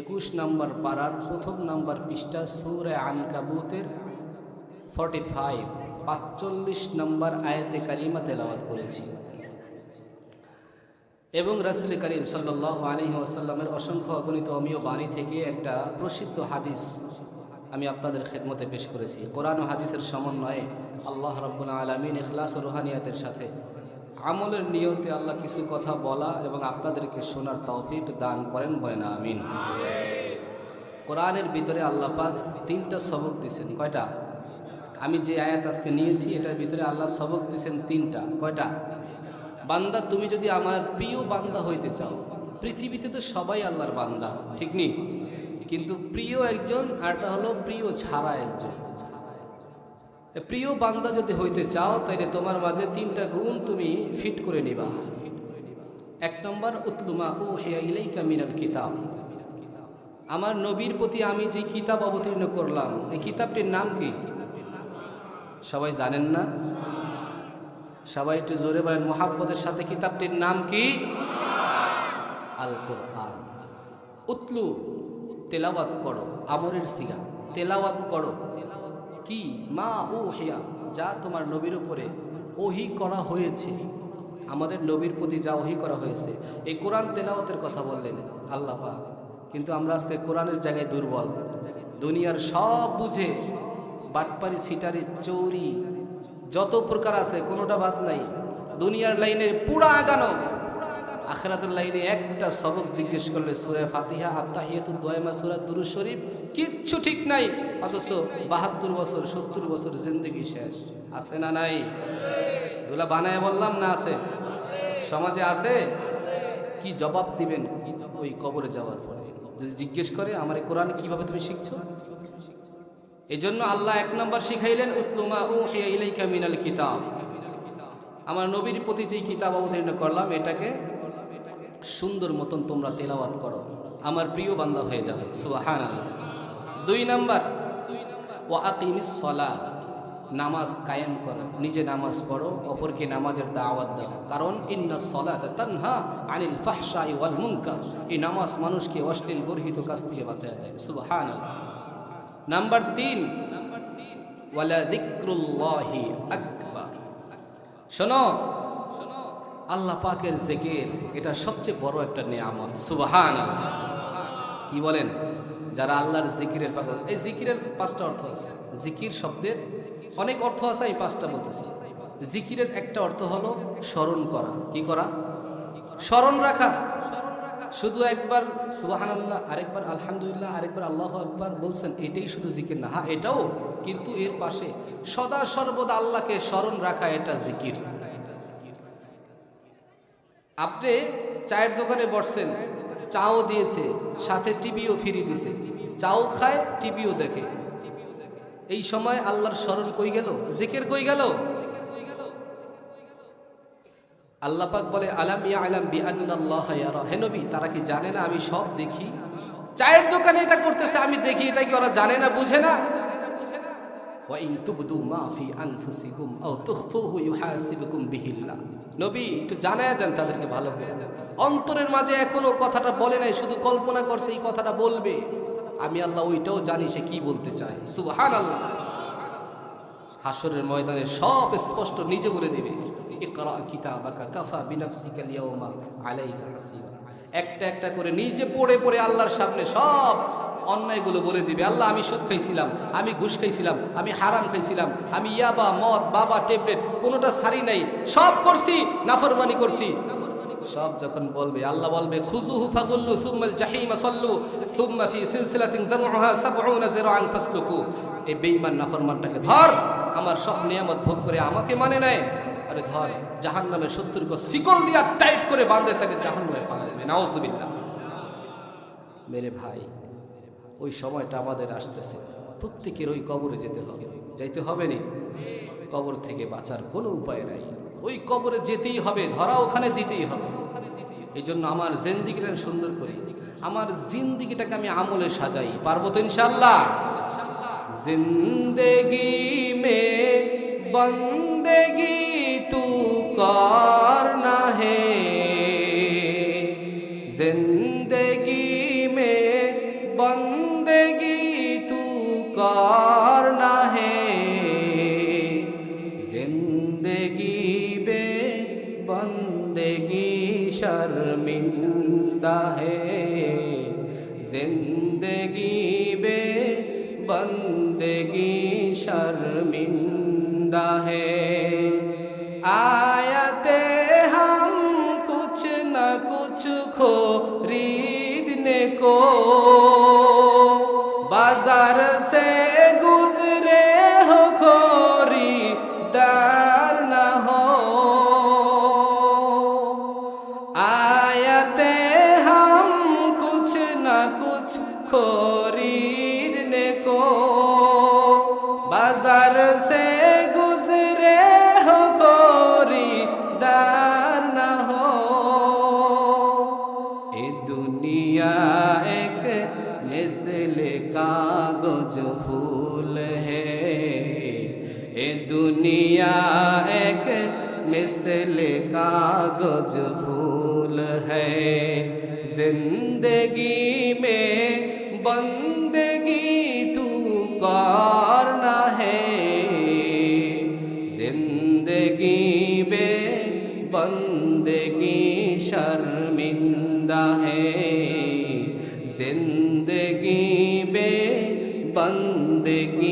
একুশ নম্বর পাড়ার প্রথম নম্বর পৃষ্ঠা সৌরে আনকাবুতের ফর্টি ফাইভ পাঁচচল্লিশ নম্বর আয়াতে কারিমা তেলাওয়াত করেছি। এবং রাসুল করিম সাল্লাহ আলহি ওয়াসাল্লামের অসংখ্য অগণিত অমীয় বাণী থেকে একটা প্রসিদ্ধ হাদিস আমি আপনাদের খেদমতে পেশ করেছি। কোরআন হাদিসের সমন্বয়ে আল্লাহ রব্বুল আলমিন ইখলাস ও রুহানিয়াতের সাথে আমলের নিয়তে আল্লাহ কিছু কথা বলা এবং আপনাদেরকে শোনার তৌফিক দান করেন বলেন, আমিন। কোরআনের ভিতরে আল্লাহ পাক তিনটা সবক দিছেন কয়টা? আমি যে আয়াত আজকে নিয়েছি, এটার ভিতরে আল্লাহ সবক দিছেন তিনটা, কয়টা? বান্দা, তুমি যদি আমার প্রিয় বান্দা হইতে চাও, পৃথিবীতে তো সবাই আল্লাহর বান্দা, ঠিক নেই কিন্তু প্রিয় একজন, আরটা হলো প্রিয় ছাড়া একজন। প্রিয় বান্দা যদি হইতে চাও, তাইলে তোমার মাঝে তিনটা গুণ তুমি ফিট করে নিবা। এক নম্বর, উতলুমা ও হেয়া ইলাইকা মিনাল কিতাব। আমার নবীর প্রতি আমি যে কিতাব অবতীর্ণ করলাম, এই কিতাবটির নাম কি? সবাই জানেন না? সবাই একটু জোরে বলেন, মোহাব্বতের সাথে কিতাবটির নাম কি? আল কোরআন উতলু, তেলাওয়াত করো, আমরের সিগা, তেলাওয়াত করো। কি মা ও হেয়া যা তোমার নবীর উপরে ওহি করা হয়েছে। আমাদের নবীর প্রতি যা ওহি করা হয়েছে। এই কোরআন তেলাওয়াতের কথা বললেন আল্লাহ কিন্তু আমরা আজকে কোরআনের জায়গায় দুর্বল। দুনিয়ার সব বুঝে বাটপারি সিটারি চৌরি, যত প্রকার আছে, কোনোটা বাদ নাই। দুনিয়ার লাইনে পুরা আগানো। আখরাতের লাইনে একটা সবক জিজ্ঞেস করলে সুরে ফাতিহা আত্মাহিয়াতু দোয়মা সুরা দুরু শরীফ কিচ্ছু ঠিক নাই, অথচ বাহাত্তর বছর, সত্তর বছর জিন্দগি শেষ। আছে না নাই? এগুলা বানায় বললাম না আছে? সমাজে আছে? কি জবাব দিবেন? ওই কবরে যাওয়ার পরে। যদি জিজ্ঞেস করে, আমার এই কোরআন কীভাবে তুমি শিখছো? এই জন্য আল্লাহ এক নম্বর শিখাইলেন উতলুমা ইলাইকা মিনাল কিতাব। আমার নবীর প্রতি যেই কিতাব অবতীর্ণ করলাম, এটাকে সুন্দর মতন তোমরা তেলাওয়াত করো। আমার প্রিয় বান্দা হয়ে যাবে। সুবাহান দুই নাম্বার ও আকিমিস সলা, নামাজ কায়েম করো। নিজে নামাজ পড়ো, অপরকে নামাজের দাওয়াত দাও। কারণ ইন্না সলাত তানহা আনিল ফাহশাই ওয়াল মুনকার। এই নামাজ মানুষকে অশ্লীল গর্হিত কাছ থেকে বাঁচায় দেয়। সুবহান নাম্বার তিন নাম্বার তিন ওয়ালা দিক্রুল্লাহি আকবার। শোনো আল্লাহ পাকের জেকের, এটা সবচেয়ে বড় একটা নিয়ামত। সুবাহান কি বলেন? যারা আল্লাহর জিকিরের এই জিকিরের পাঁচটা অর্থ আছে। জিকির শব্দের অনেক অর্থ আছে, এই পাঁচটা বলতেছি। জিকিরের একটা অর্থ হলো স্মরণ করা। কি করা? স্মরণ রাখা। শুধু একবার সুবাহান আল্লাহ আরেকবার আলহামদুলিল্লাহ, আরেকবার আল্লাহ একবার বলছেন, এটাই শুধু জিকির না। হ্যাঁ এটাও, কিন্তু এর পাশে সদা সর্বদা আল্লাহকে স্মরণ রাখা এটা জিকির। আপনি চায়ের দোকানে বসছেন, চাও দিয়েছে, সাথে টিভিও ফিরিয়ে দিছে চাও খায়, টিভিও দেখে। এই সময় আল্লাহর স্মরণ কই গেল? জিকের কই গেল? আল্লাহ পাক বলে, আলাম ইয়া আলাম বি আল্লাহ ইয়ারা। হে নবী, তারা কি জানে না আমি সব দেখি? চায়ের দোকানে এটা করতেছে, আমি দেখি, এটা কি ওরা জানে না, বুঝে না? ওয়াইন তুবদু মা ফি আনফুসিকুম আও তুখফুহু ইউহাসিবুকুম বিহিল্লাহ নবী, একটু জানায় দেন তাদেরকে ভালো করে। অন্তরের মাঝে এখনও কথাটা বলে নাই, শুধু কল্পনা করছে এই কথাটা বলবে। আমি আল্লাহ ওইটাও জানি সে কি বলতে চায়। সুবহানাল্লাহ। হাসরের ময়দানে সব স্পষ্ট নিজে বলে দিবে। ইকরা কিতাবাকা কাফা বিনাফসিকা আলাইকা হাসিবা। একটা একটা করে নিজে পড়ে পড়ে আল্লাহর সামনে সব অন্যায়গুলো বলে দিবে। আল্লাহ, আমি সুদ খাইছিলাম, আমি ঘুষ খাইছিলাম, আমি হারাম খাইছিলাম, আমি ইয়াবা, মদ, বাবা, ট্যাবলেট, কোনোটা সারি নাই, সব করছি, নাফরমানি করছি। সব যখন বলবে, আল্লাহ বলবে খুজুহু ফাগুল্লু সুম্মাল জাহিমা সল্লু, সুম্মা ফি সিলসিলাতিন জামউহা সাবউনা জিরাআন ফাসলুকু। এই বেঈমান নাফরমানটাকে ধর। আমার সব নিয়ামত ভোগ করে আমাকে মানে নেয়। আরে ধর জাহান্নামে সত্তর গো শিকল দিয়া টাইট করে বাঁধে, তাকে ফালা দেবে। নাউজুবিল্লাহ। মেরে ভাই, ওই সময়টা আমাদের আসতেছে। প্রত্যেকের ওই কবরে যেতে হবে। যাইতে হবে নি? কবর থেকে বাঁচার কোনো উপায় নাই। ওই কবরে যেতেই হবে, ধরা ওখানে দিতেই হবে। এই জন্য আমার জিন্দিগিটা সুন্দর করি। আমার জিন্দিগিটাকে আমি আমলে সাজাই। পারব তো ইনশাল্লাহ زندگی میں بندگی تو کار نہ ہے۔ زندگی میں بندگی تو کار نہ ہے۔ زندگی میں بندگی شرمندہ ہے۔ زندگی बंदेगी शर्मिंदा है आयते हम कुछ न कुछ खरीदने को ہزار سے گزرے ہو گوری دار نہ ہو۔ اے دنیا، ایک مسل کا گج پھول ہے۔ اے دنیا، ایک مثل گج پھول ہے۔ زندگی میں بند زندگی شرمندہ ہے۔ زندگی بے بندگی